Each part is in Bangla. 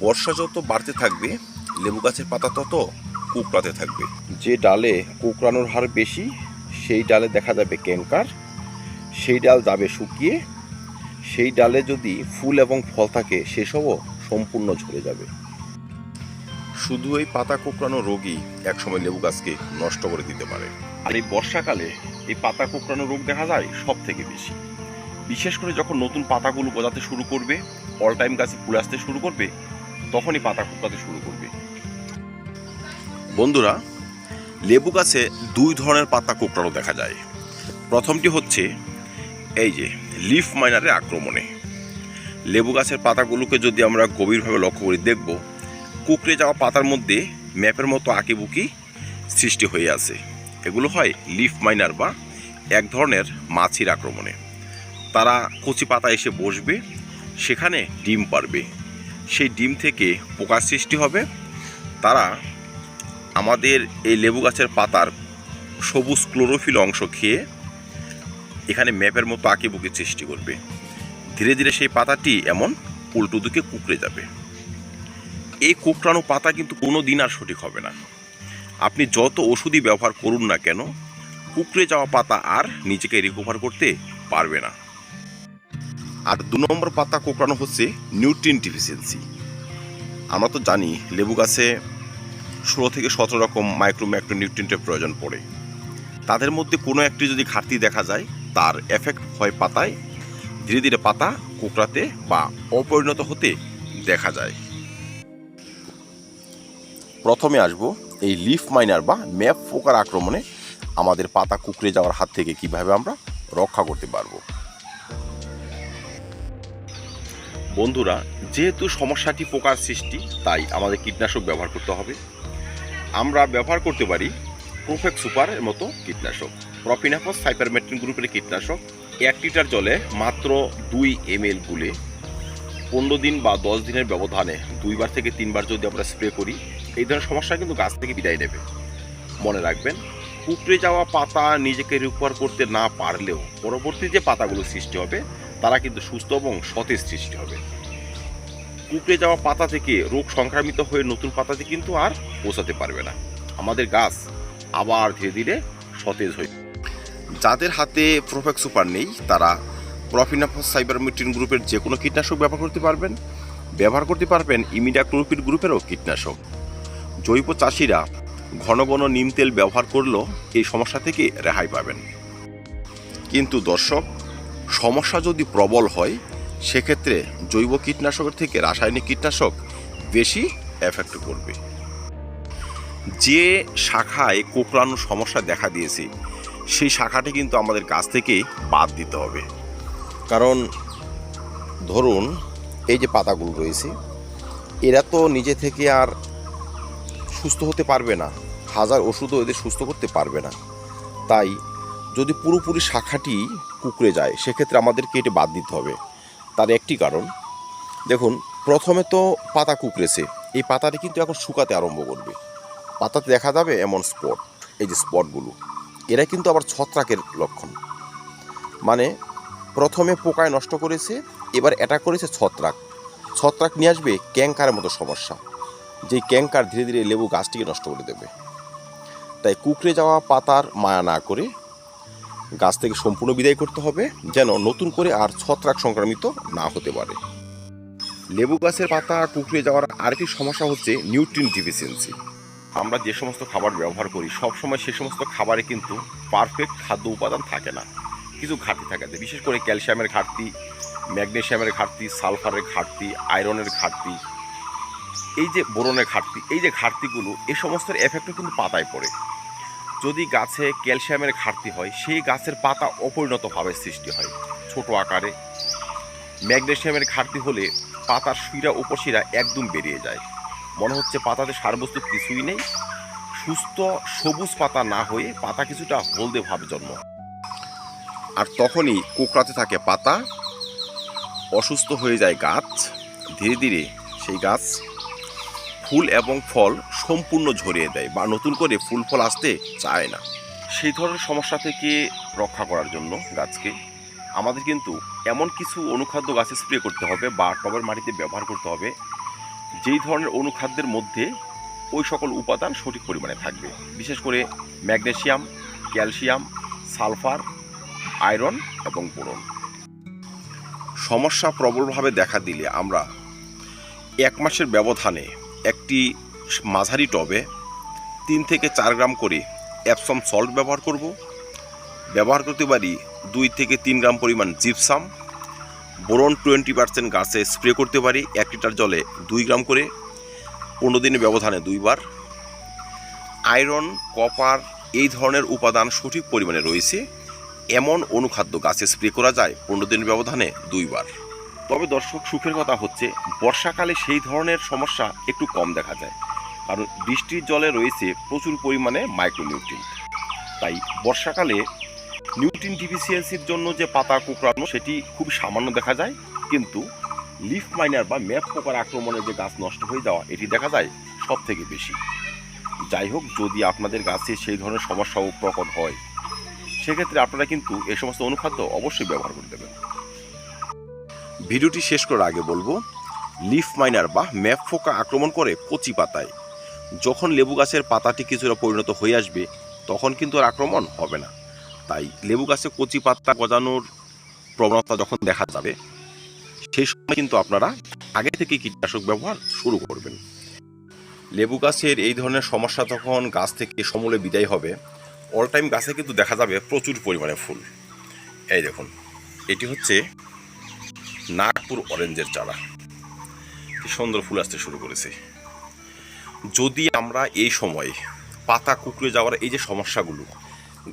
বর্ষা যত বাড়তে থাকবে, লেবু গাছের পাতা তত কুকড়াতে থাকবে। যে ডালে কুকড়ানোর হার বেশি, সেই ডালে দেখা যাবে ক্যাঙ্কার সেই ডাল যাবে শুকিয়ে, সেই ডালে যদি ফুল এবং ফল থাকে, সেসবও সম্পূর্ণ ঝরে যাবে। শুধু এই পাতা কোঁকড়ানো রোগই একসময় লেবু গাছকে নষ্ট করে দিতে পারে। আর এই বর্ষাকালে এই পাতা কোঁকড়ানো রোগ দেখা যায় সব থেকে বেশি। বিশেষ করে যখন নতুন পাতাগুলো গজাতে শুরু করবে অল টাইম গাছে ফুল আসতে শুরু করবে তখনই পাতা কোঁকড়াতে শুরু করবে। বন্ধুরা, লেবু গাছে দুই ধরনের পাতা কোঁকড়ানো দেখা যায়। প্রথমটি হচ্ছে, এই যে, লিফ মাইনারের আক্রমণে। লেবু গাছের পাতাগুলোকে যদি আমরা গভীরভাবে লক্ষ্য করি দেখব, কুকড়ে যাওয়া পাতার মধ্যে ম্যাপের মতো আঁকিবুকি সৃষ্টি হয়ে আছে। এগুলো হয় লিফ মাইনার বা এক ধরনের মাছির আক্রমণে। তারা কচি পাতা এসে বসবে, সেখানে ডিম পারবে। সেই ডিম থেকে পোকার সৃষ্টি হবে। তারা আমাদের এই লেবু গাছের পাতার সবুজ ক্লোরোফিল অংশ খেয়ে এখানে ম্যাপের মতো আঁকিবুকি সৃষ্টি করবে। ধীরে ধীরে সেই পাতাটি এমন উল্টো দিকে কুকড়ে যাবে। এই কুকড়ানো পাতা কিন্তু কোনো দিন আর সঠিক হবে না। আপনি যত ওষুধই ব্যবহার করুন না কেন, কুকড়ে যাওয়া পাতা আর নিজেকে রিকভার করতে পারবে না। আর দু নম্বর পাতা কোকড়ানো হচ্ছে নিউট্রিন ডিফিসিয়েন্সি। আমরা তো জানি লেবু গাছে ষোলো থেকে সতেরো রকম মাইক্রো ম্যাক্রো নিউট্রিয়েন্টের প্রয়োজন পড়ে। তাদের মধ্যে কোনো একটি যদি ঘাটতি দেখা যায়, তার এফেক্ট হয় পাতায়, ধীরে ধীরে পাতা কোকড়াতে বা অপরিণত হতে দেখা যায়। প্রথমে আসব এই লিফ মাইনার বা ম্যাপ পোকার আক্রমণে আমাদের পাতা কুকড়ে যাওয়ার হাত থেকে কীভাবে আমরা রক্ষা করতে পারব। বন্ধুরা, যেহেতু সমস্যাটি পোকার সৃষ্টি, তাই আমাদের কীটনাশক ব্যবহার করতে হবে। আমরা ব্যবহার করতে পারি প্রোফেক্ট সুপারের মতো কীটনাশক। প্রপিনাফস সাইপারমেট্রিন গ্রুপের কীটনাশক। এক লিটার জলে মাত্র দুই এম এল গুলে পনেরো দিন বা দশ দিনের ব্যবধানে দুইবার থেকে তিনবার যদি আমরা স্প্রে করি, এই ধরনের সমস্যা কিন্তু গাছ থেকে বিদায় নেবে। মনে রাখবেন, উপড়ে যাওয়া পাতা নিজেকে রিকভার করতে না পারলেও পরবর্তী যে পাতাগুলো সৃষ্টি হবে তারা কিন্তু সুস্থ এবং সতেজ সৃষ্টি হবে। কুকড়ে যাওয়া পাতা থেকে রোগ সংক্রামিত হয়ে নতুন পাতাতে কিন্তু আর পৌঁছাতে পারবে না। আমাদের গাছ আবার ধীরে ধীরে সতেজ হয়ে যাদের হাতে প্রোফেক্ট সুপার নেই, তারা প্রফিনাফস সাইবারমিটিন গ্রুপের যে কোনো কীটনাশক ব্যবহার করতে পারবেন। ব্যবহার করতে পারবেন ইমিডাক্লোরপিড গ্রুপেরও কীটনাশক। জৈব চাষিরা ঘন ঘন নিম তেল ব্যবহার করলেও এই সমস্যা থেকে রেহাই পাবেন। কিন্তু দর্শক সমস্যা যদি প্রবল হয়, সেক্ষেত্রে জৈব কীটনাশকের থেকে রাসায়নিক কীটনাশক বেশি এফেক্ট করবে। যে শাখায় কোকড়ানোর সমস্যা দেখা দিয়েছে, সেই শাখাটি কিন্তু আমাদের গাছ থেকে বাদ দিতে হবে। কারণ ধরুন, এই যে পাতাগুলো রয়েছে, এরা তো নিজে থেকে আর সুস্থ হতে পারবে না। হাজার ওষুধও এদের সুস্থ করতে পারবে না। তাই যদি পুরোপুরি শাখাটি কুকড়ে যায়, সেক্ষেত্রে আমাদেরকে কেটে বাদ দিতে হবে। তার একটি কারণ, দেখুন, প্রথমে তো পাতা কুকড়েছে, এই পাতাটি কিন্তু এখন শুকাতে আরম্ভ করবে। পাতাতে দেখা যাবে এমন স্পট, এই যে স্পটগুলো, এরা কিন্তু আবার ছত্রাকের লক্ষণ। মানে প্রথমে পোকায় নষ্ট করেছে, এবার এটা করেছে ছত্রাক। ছত্রাক নিয়ে আসবে ক্যাঙ্কারের মতো সমস্যা, যেই ক্যাঙ্কার ধীরে ধীরে লেবু গাছটিকে নষ্ট করে দেবে। তাই কুকড়ে যাওয়া পাতার মায়া না করে গাছ থেকে সম্পূর্ণ বিদায় করতে হবে, যেন নতুন করে আর ছত্রাক সংক্রামিত না হতে পারে। লেবু গাছের পাতা কুকড়ে যাওয়ার আরেকটি সমস্যা হচ্ছে নিউট্রিন ডিফিসিয়েন্সি। আমরা যে সমস্ত খাবার ব্যবহার করি সব সময় সে সমস্ত খাবারে কিন্তু পারফেক্ট খাদ্য উপাদান থাকে না। কিছু ঘাটতি থাকে বিশেষ করে ক্যালসিয়ামের ঘাটতি, ম্যাগনেশিয়ামের ঘাটতি, সালফারের ঘাটতি, আয়রনের ঘাটতি, এই যে বোরনের ঘাটতি, এই যে ঘাটতিগুলো এই সমস্ত এফেক্টও কিন্তু পাতায় পড়ে। যদি গাছে ক্যালসিয়ামের ঘাটতি হয়, সেই গাছের পাতা অপরিণতভাবে সৃষ্টি হয়। ছোট আকারে। ম্যাগনেশিয়ামের ঘাটতি হলে পাতার সুইরা উপশিরা একদম বেরিয়ে যায়। মনে হচ্ছে পাতাতে সারবস্তু কিছুই নেই। সুস্থ সবুজ পাতা না হয়ে পাতা কিছুটা হলদে ভাবে জন্ম। আর তখনই কোকড়াতে থাকে পাতা। অসুস্থ হয়ে যায় গাছ। ধীরে ধীরে সেই গাছ ফুল এবং ফল সম্পূর্ণ ঝরিয়ে দেয় বা নতুন করে ফুল ফল আসতে চায় না। সেই ধরনের সমস্যা থেকে রক্ষা করার জন্য গাছকে আমাদের কিন্তু এমন কিছু অনুখাদ্য গাছে স্প্রে করতে হবে বা টবের মাটিতে ব্যবহার করতে হবে, যেই ধরনের অনুখাদ্যের মধ্যে ওই সকল উপাদান সঠিক পরিমাণে থাকবে। বিশেষ করে ম্যাগনেশিয়াম ক্যালসিয়াম, সালফার, আয়রন এবং বোরন। সমস্যা প্রবলভাবে দেখা দিলে আমরা এক মাসের ব্যবধানে একটি মাঝারি টবে তিন থেকে চার গ্রাম করে অ্যাপসম সল্ট ব্যবহার করব। ব্যবহার করতে পারি দুই থেকে তিন গ্রাম পরিমাণ জিপসাম বোরন টোয়েন্টি পার্সেন্ট গাছে স্প্রে করতে পারি এক লিটার জলে দুই গ্রাম করে পনেরো দিনের ব্যবধানে দুইবার। আয়রন, কপার এই ধরনের উপাদান সঠিক পরিমাণে রয়েছে। এমন অনুখাদ্য গাছে স্প্রে করা যায় পনেরো দিনের ব্যবধানে দুইবার। তবে দর্শক, সুখের কথা হচ্ছে, বর্ষাকালে সেই ধরনের সমস্যা একটু কম দেখা যায়। কারণ বৃষ্টির জলে রয়েছে প্রচুর পরিমাণে মাইক্রোনিউট্রিন তাই বর্ষাকালে নিউট্রিন ডিফিসিয়েন্সির জন্য যে পাতা কুকড়ানো, সেটি খুব সামান্য দেখা যায়। কিন্তু লিফ মাইনার বা ম্যাপ পোকার আক্রমণে যে গাছ নষ্ট হয়ে যাওয়া, এটি দেখা যায় সব থেকে বেশি। যাই হোক, যদি আপনাদের গাছে সেই ধরনের সমস্যাও প্রকট হয়, সেক্ষেত্রে আপনারা কিন্তু এ সমস্ত অনুখাদ্য অবশ্যই ব্যবহার করে দেবেন। ভিডিওটি শেষ করার আগে বলব, লিফ মাইনার বা ম্যাপ ফোকা আক্রমণ করে কচি পাতায়। যখন লেবু গাছের পাতাটি কিছুটা পরিণত হয়ে আসবে, তখন কিন্তু আর আক্রমণ হবে না। তাই লেবু গাছে কচি পাতা গজানোর প্রবণতা যখন দেখা যাবে, সেই সময় কিন্তু আপনারা আগে থেকে কীটনাশক ব্যবহার শুরু করবেন। লেবু গাছের এই ধরনের সমস্যা তখন গাছ থেকে সমূলে বিদায় হবে অল টাইম গাছে কিন্তু দেখা যাবে প্রচুর পরিমাণে ফুল। এই দেখুন, এটি হচ্ছে নাগপুর অরেঞ্জের চারা কি সুন্দর ফুল আসতে শুরু করেছে। যদি আমরা এই সময় পাতা কুকড়ে যাওয়ার এই যে সমস্যাগুলো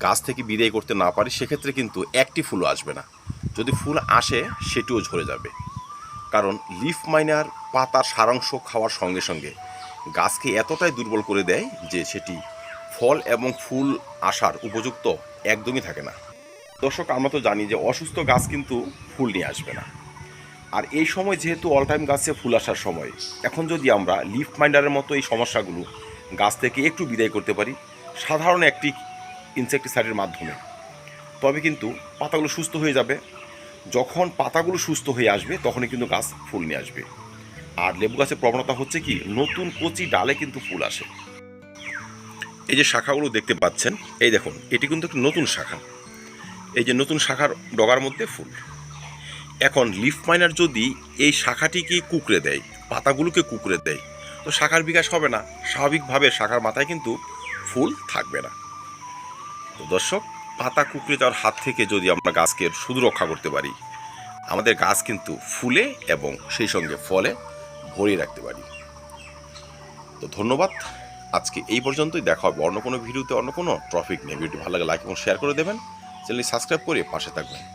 গাছ থেকে বিদায় করতে না পারি, সেক্ষেত্রে কিন্তু একটি ফুলও আসবে না। যদি ফুল আসে, সেটিও ঝরে যাবে। কারণ লিফ মাইনার পাতার সারাংশ খাওয়ার সঙ্গে সঙ্গে গাছকে এতটাই দুর্বল করে দেয় যে সেটি ফল এবং ফুল আসার উপযুক্ত একদমই থাকে না। দর্শক, আমরা তো জানি যে অসুস্থ গাছ কিন্তু ফুল নিয়ে আসবে না। আর এই সময় যেহেতু অল টাইম গাছে ফুল আসার সময়, এখন যদি আমরা লিফ মাইন্ডারের মতো এই সমস্যাগুলো গাছ থেকে একটু বিদায় করতে পারি, সাধারণ একটি ইনসেকটিসাইডের মাধ্যমে, তবে কিন্তু পাতাগুলো সুস্থ হয়ে যাবে। যখন পাতাগুলো সুস্থ হয়ে আসবে, তখনই কিন্তু গাছ ফুল নিয়ে আসবে। আর লেবু গাছের প্রবণতা হচ্ছে কি, নতুন কচি ডালে কিন্তু ফুল আসে। এই যে শাখাগুলো দেখতে পাচ্ছেন, এই দেখুন, এটি কিন্তু একটি নতুন শাখা। এই যে নতুন শাখার ডগার মধ্যে ফুল। এখন লিফ মাইনার যদি এই শাখাটিকে কুকড়ে দেয়, পাতাগুলোকে কুকড়ে দেয়, তো শাখার বিকাশ হবে না। স্বাভাবিকভাবে শাখার মাথায় কিন্তু ফুল থাকবে না। তো দর্শক, পাতা কুকড়ে যাওয়ার হাত থেকে যদি আমরা গাছকে শুধু রক্ষা করতে পারি, আমাদের গাছ কিন্তু ফুলে এবং সেই সঙ্গে ফলে ভরিয়ে রাখতে পারি। তো ধন্যবাদ। আজকে এই পর্যন্তই। দেখা হবে অন্য কোনো ভিডিওতে, অন্য কোনো টপিক নিয়ে। ভিডিওটি ভালো লাগে, লাইক এবং শেয়ার করে দেবেন। চ্যানেলটি সাবস্ক্রাইব করে পাশে থাকবেন।